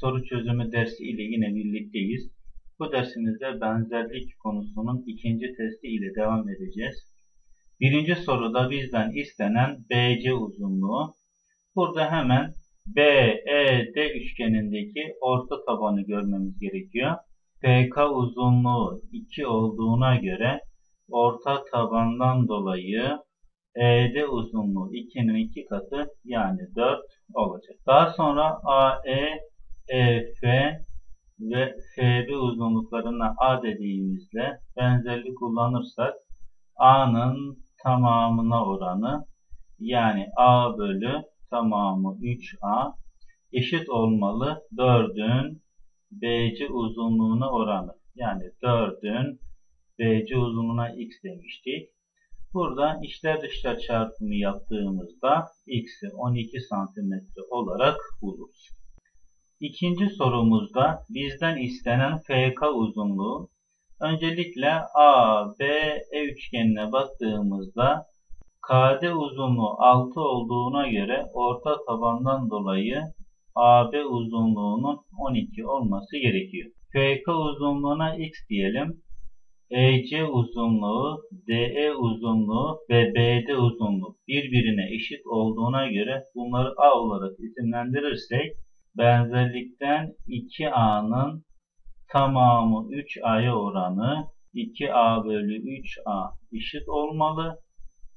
soru çözümü dersi ile yine birlikteyiz. Bu dersimizde benzerlik konusunun ikinci testi ile devam edeceğiz. Birinci soruda bizden istenen BC uzunluğu. Burada hemen BED üçgenindeki orta tabanı görmemiz gerekiyor. PK uzunluğu 2 olduğuna göre orta tabandan dolayı ED uzunluğu 2'nin 2 katı yani 4 olacak. Daha sonra AE, EF ve FB uzunluklarına A dediğimizde benzerlik kullanırsak A'nın tamamına oranı yani A bölü tamamı 3A eşit olmalı 4'ün BC uzunluğuna oranı. Yani 4'ün BC uzunluğuna x demiştik. Burada içler dışlar çarpımı yaptığımızda x'i 12 cm olarak buluruz. İkinci sorumuzda bizden istenen FK uzunluğu. Öncelikle A, B, E üçgenine baktığımızda KD uzunluğu 6 olduğuna göre orta tabandan dolayı AB uzunluğunun 12 olması gerekiyor. FK uzunluğuna x diyelim. EC uzunluğu, DE uzunluğu ve BD uzunluğu birbirine eşit olduğuna göre bunları A olarak isimlendirirsek benzerlikten 2A'nın tamamı 3A'ya oranı 2A bölü 3A eşit olmalı.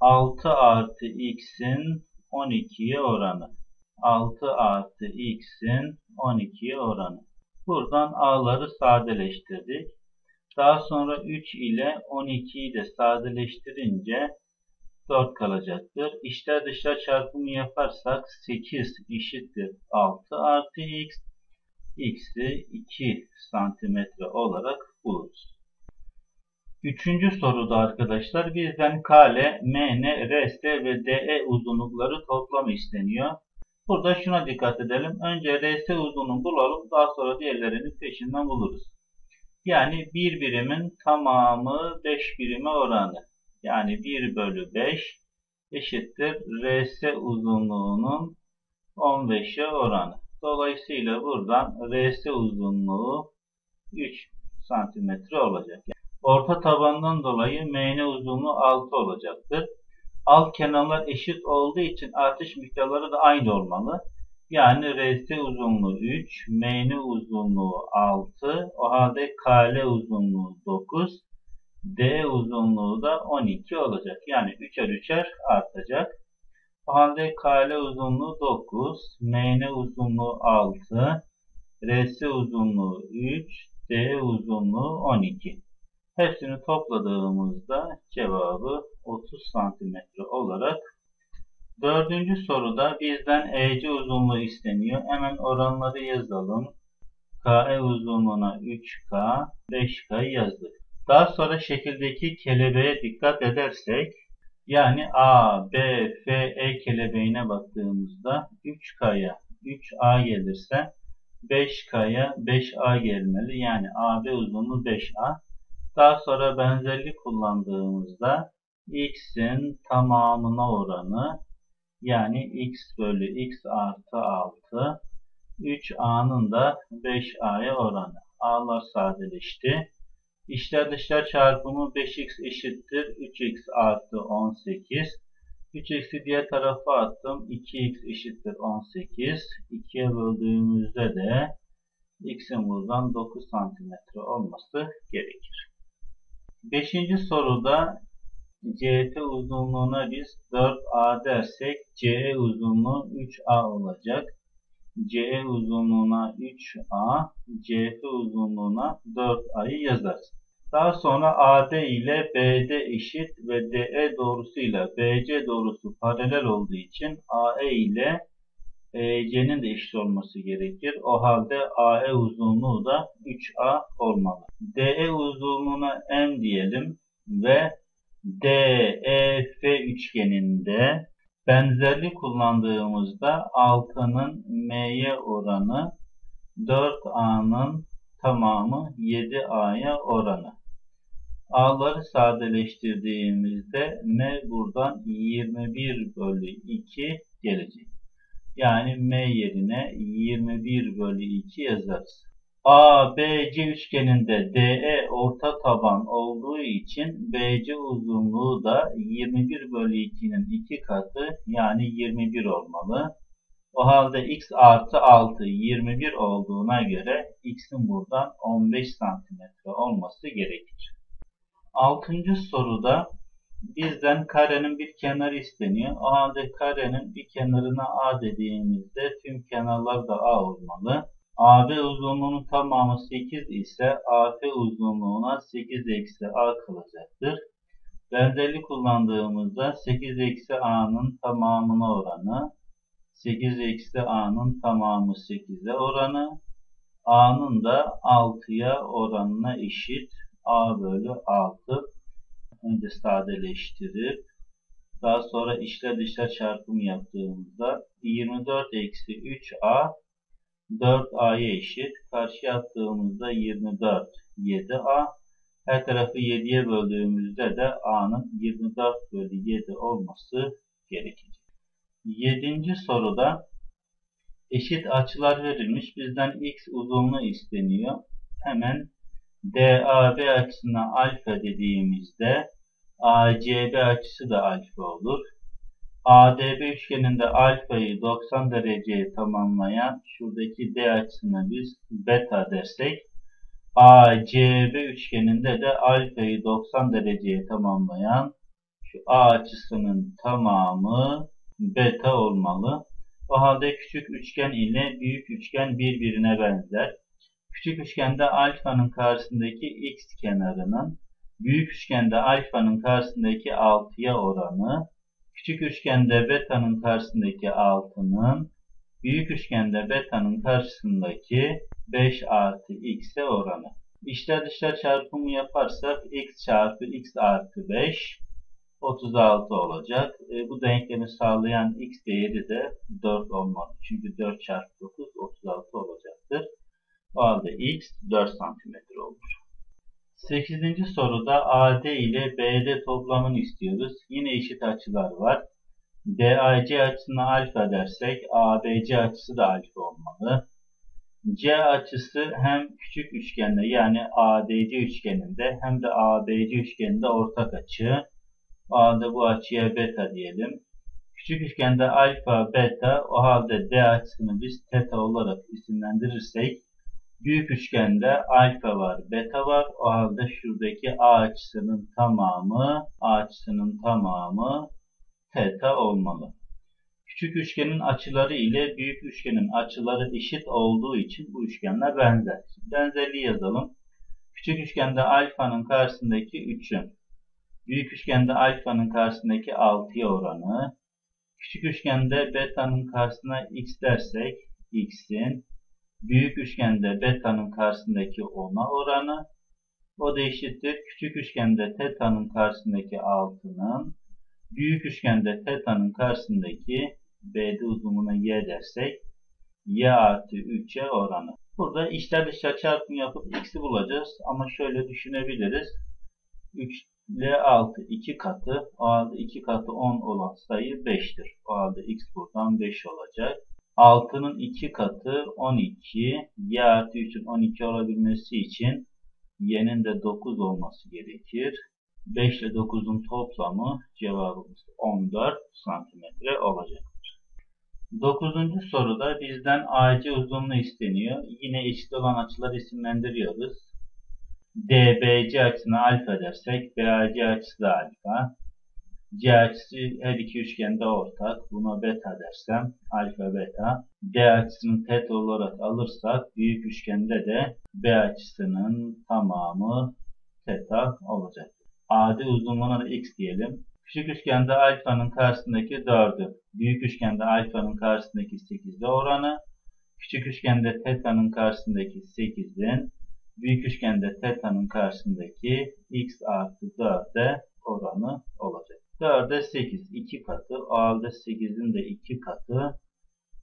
6 artı X'in 12'ye oranı. 6 artı X'in 12'ye oranı. Buradan A'ları sadeleştirdik. Daha sonra 3 ile 12'yi de sadeleştirince 4 kalacaktır. İçler dışlar çarpımı yaparsak 8 eşittir 6 artı x. x'i 2 santimetre olarak buluruz. Üçüncü soruda arkadaşlar bizden kale, mn, rs ve de uzunlukları toplamı isteniyor. Burada şuna dikkat edelim. Önce rs uzunluğunu bulalım. Daha sonra diğerlerini peşinden buluruz. Yani bir birimin tamamı 5 birime oranı. Yani 1 bölü 5 eşittir rs uzunluğunun 15'e oranı. Dolayısıyla buradan rs uzunluğu 3 santimetre olacak. Orta tabandan dolayı mn uzunluğu 6 olacaktır. Alt kenarlar eşit olduğu için artış miktarları da aynı olmalı. Yani RS uzunluğu 3, MN uzunluğu 6, o halde KL uzunluğu 9, D uzunluğu da 12 olacak. Yani 3'er 3'er artacak. O halde KL uzunluğu 9, MN uzunluğu 6, RS uzunluğu 3, D uzunluğu 12. Hepsini topladığımızda cevabı 30 cm olarak Dördüncü soruda bizden EC uzunluğu isteniyor. Hemen oranları yazalım. KE uzunluğuna 3K, 5K yazdık. Daha sonra şekildeki kelebeğe dikkat edersek, yani A, B, F, E kelebeğine baktığımızda 3K'ya 3A gelirse 5K'ya 5A gelmeli. Yani AB uzunluğu 5A. Daha sonra benzerlik kullandığımızda x'in tamamına oranı yani x bölü x artı 6 3a'nın da 5a'ya oranı. a'lar sadeleşti. İçler dışlar çarpımı 5x eşittir 3x artı 18. 3x'i diğer tarafa attım. 2x eşittir 18. 2'ye böldüğümüzde de x'in buradan 9 cm olması gerekir. Beşinci soruda CF uzunluğuna biz 4A dersek CE uzunluğu 3A olacak. CE uzunluğuna 3A, CF uzunluğuna 4A'yı yazarız. Daha sonra AD ile BD eşit ve DE doğrusuyla BC doğrusu paralel olduğu için AE ile EC'nin de eşit olması gerekir. O halde AE uzunluğu da 3A olmalı. DE uzunluğuna M diyelim ve DEF üçgeninde benzerlik kullandığımızda 6'nın M'ye oranı 4A'nın tamamı 7A'ya oranı. A'ları sadeleştirdiğimizde M buradan 21 bölü 2 gelecek. Yani M yerine 21 bölü 2 yazarız. ABC üçgeninde DE orta taban olduğu için BC uzunluğu da 21 bölü 2'nin 2 katı yani 21 olmalı. O halde x artı 6 21 olduğuna göre x'in buradan 15 santimetre olması gerekir. Altıncı soruda bizden karenin bir kenarı isteniyor. O halde karenin bir kenarına A dediğimizde tüm kenarlar da A olmalı. AB uzunluğunun tamamı 8 ise AF uzunluğuna 8 eksi A kalacaktır. Benzerlik kullandığımızda 8 eksi A'nın tamamına oranı 8 eksi A'nın tamamı 8'e oranı A'nın da 6'ya oranına eşit A bölü 6 önce sadeleştirip daha sonra içler dışlar çarpımı yaptığımızda 24 eksi 3A 4A'ya eşit. Karşıya attığımızda 24 7A. Her tarafı 7'ye böldüğümüzde de A'nın 24 bölü 7 olması gerekecek. Yedinci soruda eşit açılar verilmiş. Bizden x uzunluğu isteniyor. Hemen DAB açısına alfa dediğimizde ACB açısı da alfa olur. ADB üçgeninde alfayı 90 dereceye tamamlayan şuradaki D açısına biz beta dersek ACB üçgeninde de alfayı 90 dereceye tamamlayan şu A açısının tamamı beta olmalı. O halde küçük üçgen ile büyük üçgen birbirine benzer. Küçük üçgende alfanın karşısındaki x kenarının büyük üçgende alfanın karşısındaki 6'ya oranı küçük üçgende beta'nın karşısındaki 6'nın büyük üçgende beta'nın karşısındaki 5 artı x'e oranı. İçler dışlar çarpımı yaparsak x çarpı x artı 5 36 olacak. E, bu denklemi sağlayan x değeri de 4 olmalı. Çünkü 4 çarpı 9 36 olacaktır. O halde x 4 cm olur. 8. soruda AD ile BD toplamını istiyoruz. Yine eşit açılar var. DAC açısına alfa dersek ABC açısı da alfa olmalı. C açısı hem küçük üçgende yani ADC üçgeninde hem de ABC üçgeninde ortak açı. O halde bu açıya beta diyelim. Küçük üçgende alfa, beta o halde D açısını biz teta olarak isimlendirirsek büyük üçgende alfa var, beta var. O halde şuradaki A açısının tamamı, A açısının tamamı teta olmalı. Küçük üçgenin açıları ile büyük üçgenin açıları eşit olduğu için bu üçgenler benzer. Benzerliği yazalım. Küçük üçgende alfanın karşısındaki 3'ün, büyük üçgende alfanın karşısındaki 6'ya oranı, küçük üçgende beta'nın karşısına x dersek x'in, büyük üçgende beta'nın karşısındaki 10'a oranı, o da eşittir. Küçük üçgende teta'nın karşısındaki 6'nın, büyük üçgende teta'nın karşısındaki BD uzunluğuna y dersek y artı 3'e oranı. Burada içler dışlar çarpımı yapıp x'i bulacağız. Ama şöyle düşünebiliriz. 3 ile 6 2 katı. O halde 2 katı 10 olan sayı 5'tir. O halde x buradan 5 olacak. 6'nın 2 katı 12. Y artı 3'ün 12 olabilmesi için y'nin de 9 olması gerekir. 5 ile 9'un toplamı cevabımız 14 santimetre olacaktır. 9. soruda bizden AC uzunluğu isteniyor. Yine eşit olan açılar isimlendiriyoruz. DBC açısına alfa dersek BAC açısı da alfa. C açısı her iki üçgende ortak. Buna beta dersem alfa beta. D açısını teta olarak alırsak büyük üçgende de B açısının tamamı teta olacak. AD uzunluğuna da x diyelim. Küçük üçgende alfanın karşısındaki 4'ü, büyük üçgende alfanın karşısındaki 8'de oranı, küçük üçgende teta'nın karşısındaki 8'in, büyük üçgende teta'nın karşısındaki x artı 4'e oranı olacak. 4'e 8 2 katı, o halde 8'in de 2 katı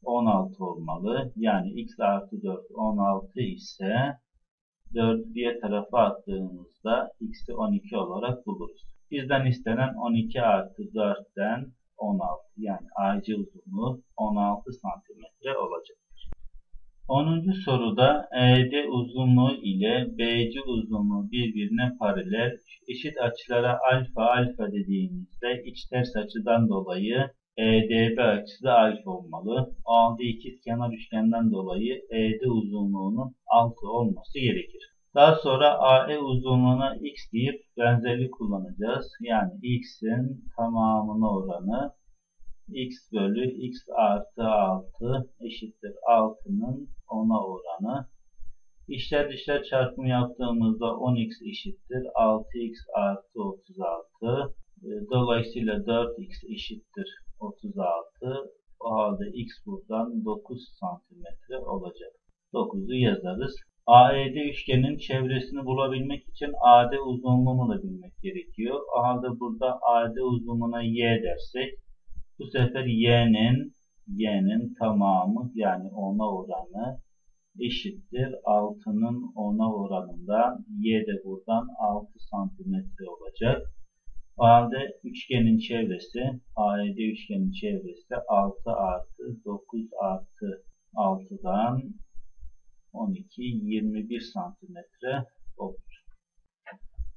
16 olmalı. Yani x artı 4 16 ise 4'ü diğer tarafa attığımızda x'i 12 olarak buluruz. Bizden istenen 12 artı 4'ten 16. Yani AC uzunluğu 16 santimetre olacaktır. 10. soruda ED uzunluğu ile BC uzunluğu birbirine paralel eşit açılara alfa alfa dediğimizde iç ters açıdan dolayı EDB açısı da alfa olmalı. AD ikizkenar üçgenden dolayı ED uzunluğunun 6 olması gerekir. Daha sonra AE uzunluğuna x deyip benzerlik kullanacağız. Yani x'in tamamına oranı x bölü x artı 6 eşittir 6'nın 10'a oranı. İşler dışlar çarpımı yaptığımızda 10x eşittir 6x artı 36. Dolayısıyla 4x eşittir 36. O halde x buradan 9 santimetre olacak. 9'u yazarız. AED üçgenin çevresini bulabilmek için AD uzunluğunu da bilmek gerekiyor. O halde burada AD uzunluğuna y dersek bu sefer y'nin y'nin tamamı yani ona oranı eşittir 6'nın ona oranında y de buradan 6 santimetre olacak. O halde üçgenin çevresi AED üçgenin çevresi 6 artı 9 artı 6'dan 12, 21 santimetre olur.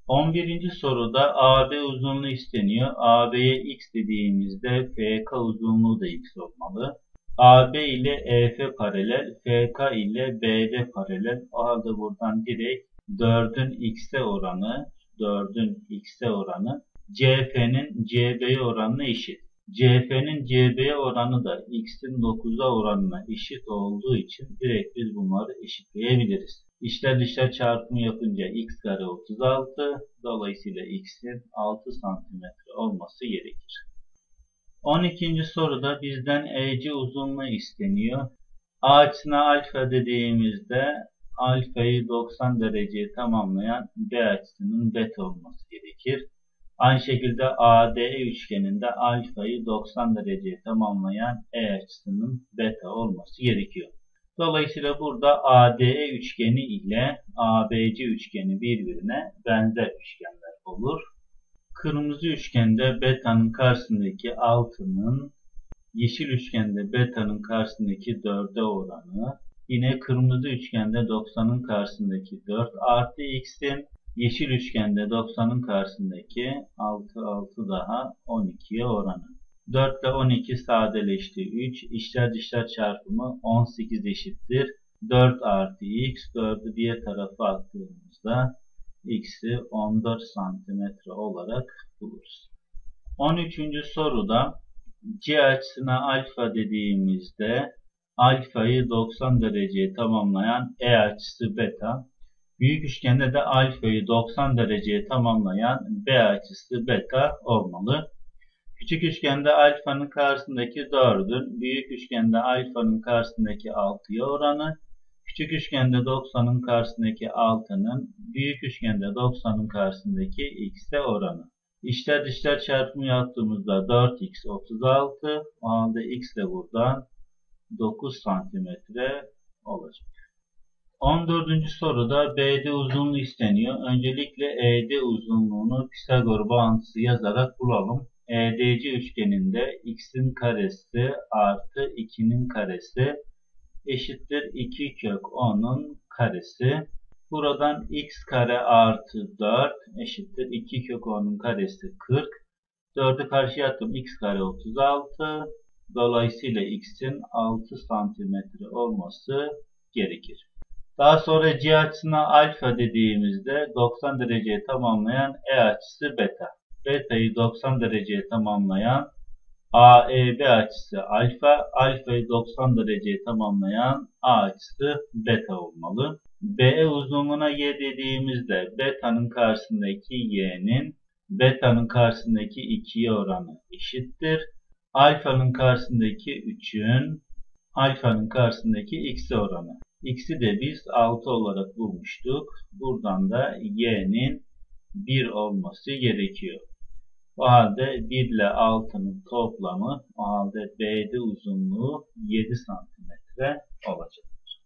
11. soruda AB uzunluğu isteniyor. AB'ye x dediğimizde FK uzunluğu da x olmalı. AB ile EF paralel, FK ile BD paralel. O halde buradan direkt 4'ün x'e oranı, 4'ün x'e oranı CF'nin CB'ye oranına eşit. CF'nin CB'ye oranı da x'in 9'a oranına eşit olduğu için direkt biz bunları eşitleyebiliriz. İşler dışlar çarpımı yapınca x kare 36. Dolayısıyla x'in 6 santimetre olması gerekir. 12. soruda bizden EC uzunluğu isteniyor. A açısına alfa dediğimizde alfayı 90 dereceye tamamlayan B açısının beta olması gerekir. Aynı şekilde ADE üçgeninde alfayı 90 dereceye tamamlayan E açısının beta olması gerekiyor. Dolayısıyla burada ADE üçgeni ile ABC üçgeni birbirine benzer üçgenler olur. Kırmızı üçgende beta'nın karşısındaki 6'nın yeşil üçgende beta'nın karşısındaki 4'e oranı, yine kırmızı üçgende 90'ın karşısındaki 4 artı x'in Yeşil üçgende 90'ın karşısındaki 6 6 daha 12'ye oranı. 4 ile 12 sadeleşti 3. İşler dışlar çarpımı 18 eşittir. 4 artı x 4'ü diğer tarafa attığımızda x'i 14 santimetre olarak buluruz. 13. soruda c açısına alfa dediğimizde alfayı 90 dereceye tamamlayan e açısı beta Büyük üçgende de alfayı 90 dereceye tamamlayan B açısı beta olmalı. Küçük üçgende alfanın karşısındaki 4'ün, büyük üçgende alfanın karşısındaki 6'ya oranı, küçük üçgende 90'ın karşısındaki 6'nın, büyük üçgende 90'ın karşısındaki x'e oranı. İşler dışlar çarpımı yaptığımızda 4x 36, o halde x de buradan 9 santimetre olacak. 14. soruda BD uzunluğu isteniyor. Öncelikle ED uzunluğunu Pisagor bağıntısı yazarak bulalım. EDC üçgeninde x'in karesi artı 2'nin karesi eşittir 2 kök 10'un karesi. Buradan x kare artı 4 eşittir 2 kök 10'un karesi 40. 4'ü karşıya attım x kare 36. Dolayısıyla x'in 6 santimetre olması gerekir. Daha sonra C açısına alfa dediğimizde 90 dereceye tamamlayan E açısı beta. Beta'yı 90 dereceye tamamlayan AEB açısı alfa, alfayı 90 dereceye tamamlayan A açısı beta olmalı. BE uzunluğuna Y dediğimizde beta'nın karşısındaki Y'nin beta'nın karşısındaki 2'ye oranı eşittir. Alfa'nın karşısındaki 3'ün alfa'nın karşısındaki x'e oranı. X'i de biz 6 olarak bulmuştuk. Buradan da y'nin 1 olması gerekiyor. O halde 1 ile 6'nın toplamı o halde BD uzunluğu 7 cm olacaktır.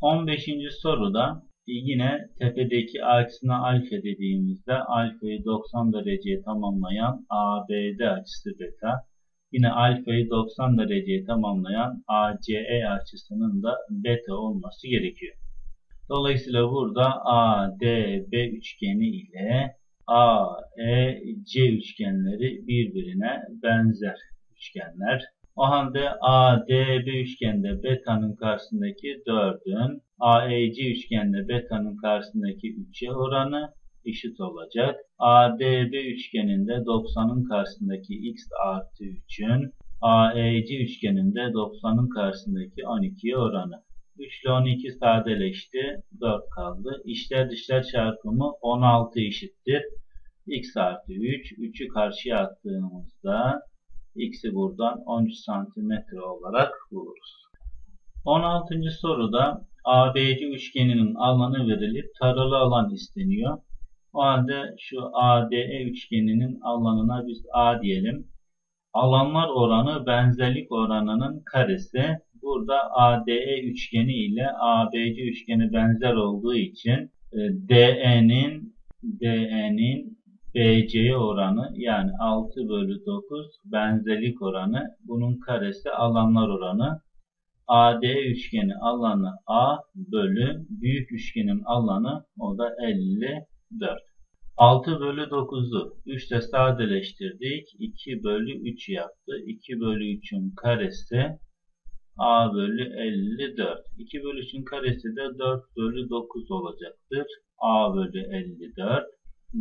15. soruda yine tepedeki açısına alfa dediğimizde alfayı 90 dereceye tamamlayan ABD açısı beta Yine alfayı 90 dereceye tamamlayan ACE açısının da beta olması gerekiyor. Dolayısıyla burada ADB üçgeni ile AEC üçgenleri birbirine benzer üçgenler. O halde ADB üçgende beta'nın karşısındaki 4'ün AEC üçgende beta'nın karşısındaki 3'e oranı eşit olacak. ADB üçgeninde 90'ın karşısındaki x artı 3'ün AEC üçgeninde 90'ın karşısındaki 12'ye oranı. 3 ile 12 sadeleşti. 4 kaldı. İşler dışlar çarpımı 16 eşittir. x artı 3. 3'ü karşıya attığımızda x'i buradan 13 santimetre olarak buluruz. 16. soruda ABC üçgeninin alanı verilip taralı alan isteniyor. O halde şu ADE üçgeninin alanına biz A diyelim. Alanlar oranı benzerlik oranının karesi. Burada ADE üçgeni ile ABC üçgeni benzer olduğu için e, DE'nin DE'nin BC'ye oranı yani 6 bölü 9 benzerlik oranı. Bunun karesi alanlar oranı. ADE üçgeni alanı A bölü büyük üçgenin alanı o da 54. 6 bölü 9'u 3 ile sadeleştirdik. 2 bölü 3 yaptı. 2 bölü 3'ün karesi A bölü 54. 2 bölü 3'ün karesi de 4 bölü 9 olacaktır. A bölü 54.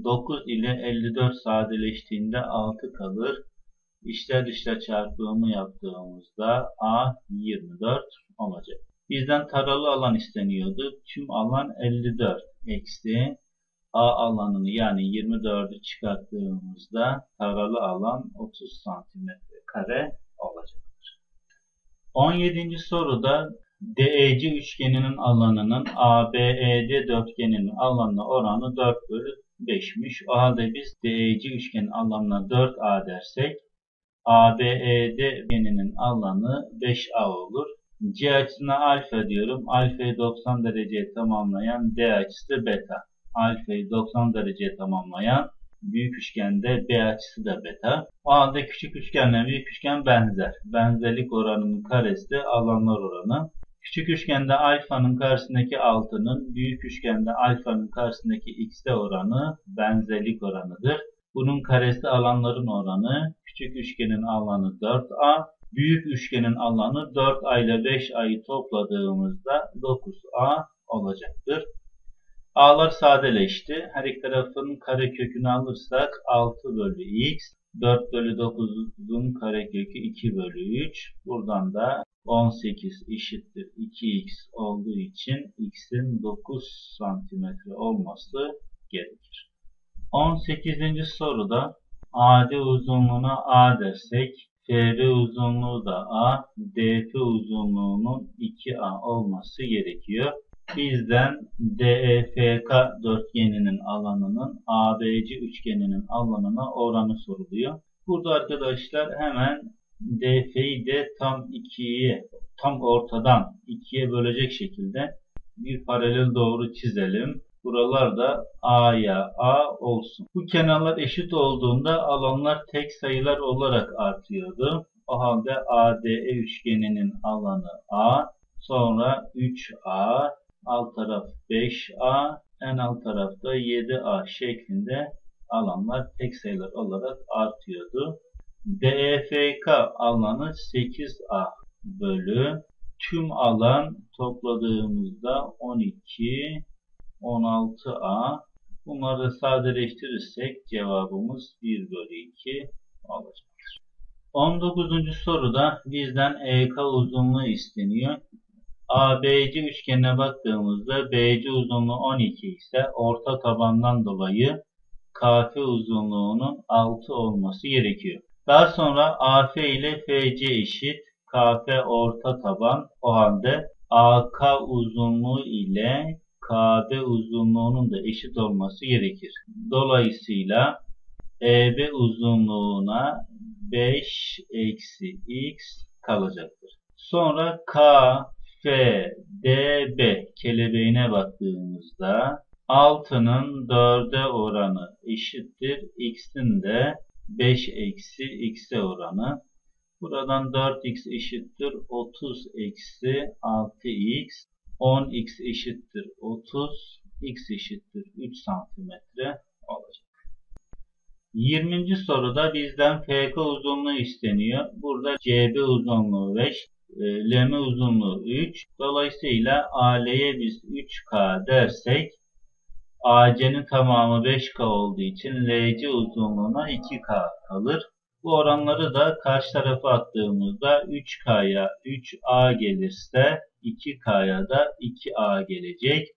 9 ile 54 sadeleştiğinde 6 kalır. İşler dışlar çarpımı yaptığımızda A 24 olacak. Bizden taralı alan isteniyordu. Tüm alan 54 eksi A alanını yani 24'ü çıkarttığımızda taralı alan 30 santimetre kare. 17. soruda DEC üçgeninin alanının ABED dörtgeninin alanına oranı 4 bölü 5'miş. O halde biz DEC üçgenin alanına 4A dersek ABED üçgeninin alanı 5A olur. C açısına alfa diyorum. Alfayı 90 dereceye tamamlayan D açısı beta alfayı 90 derece tamamlayan büyük üçgende B açısı da beta. O halde küçük üçgenle büyük üçgen benzer. Benzerlik oranının karesi de alanlar oranı. Küçük üçgende alfanın karşısındaki 6'nın büyük üçgende alfanın karşısındaki x'e oranı benzerlik oranıdır. Bunun karesi alanların oranı. Küçük üçgenin alanı 4a. Büyük üçgenin alanı 4a ile 5a'yı topladığımızda 9a olacaktır. A'lar sadeleşti. Her iki tarafın karekökünü alırsak 6 bölü x, 4 bölü 9'un karekökü 2 bölü 3. Buradan da 18 eşittir 2x olduğu için x'in 9 santimetre olması gerekir. 18. soruda AD uzunluğuna A dersek, FB uzunluğu da A, DF uzunluğunun 2A olması gerekiyor. Bizden DEFK dörtgeninin alanının ABC üçgeninin alanına oranı soruluyor. Burada arkadaşlar hemen DF'yi de tam ikiye, tam ortadan ikiye bölecek şekilde bir paralel doğru çizelim. Buralar da A'ya A olsun. Bu kenarlar eşit olduğunda alanlar tek sayılar olarak artıyordu. O halde ADE üçgeninin alanı A, sonra 3A, alt taraf 5A, en alt tarafta 7A şeklinde alanlar tek sayılar olarak artıyordu. DEFK alanı 8A bölü tüm alan topladığımızda 12, 16A. Bunları sadeleştirirsek cevabımız 1 bölü 2 olacaktır. 19. soruda bizden EK uzunluğu isteniyor. ABC üçgenine baktığımızda BC uzunluğu 12 ise orta tabandan dolayı KF uzunluğunun 6 olması gerekiyor. Daha sonra AF ile FC eşit. KF orta taban. O halde AK uzunluğu ile KB uzunluğunun da eşit olması gerekir. Dolayısıyla EB uzunluğuna 5 eksi x kalacaktır. Sonra K, F, D, B kelebeğine baktığımızda 6'nın 4'e oranı eşittir. X'in de 5 eksi x'e oranı. Buradan 4x eşittir 30 eksi 6x. 10x eşittir 30. x eşittir 3 santimetre olacak. 20. soruda bizden FK uzunluğu isteniyor. Burada CB uzunluğu 5, e, LM uzunluğu 3. Dolayısıyla AL'ye biz 3K dersek AC'nin tamamı 5K olduğu için LC uzunluğuna 2K kalır. Bu oranları da karşı tarafa attığımızda 3K'ya 3A gelirse 2K'ya da 2A gelecek.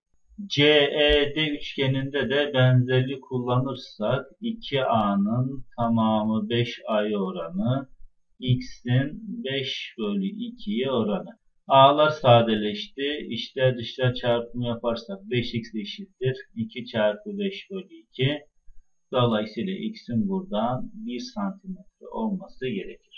CED üçgeninde de benzerlik kullanırsak 2A'nın tamamı 5A oranı X'in 5 bölü 2'ye oranı. A'lar sadeleşti. İşler dışlar çarpımı yaparsak 5x eşittir. 2 çarpı 5 bölü 2. Dolayısıyla x'in buradan 1 santimetre olması gerekir.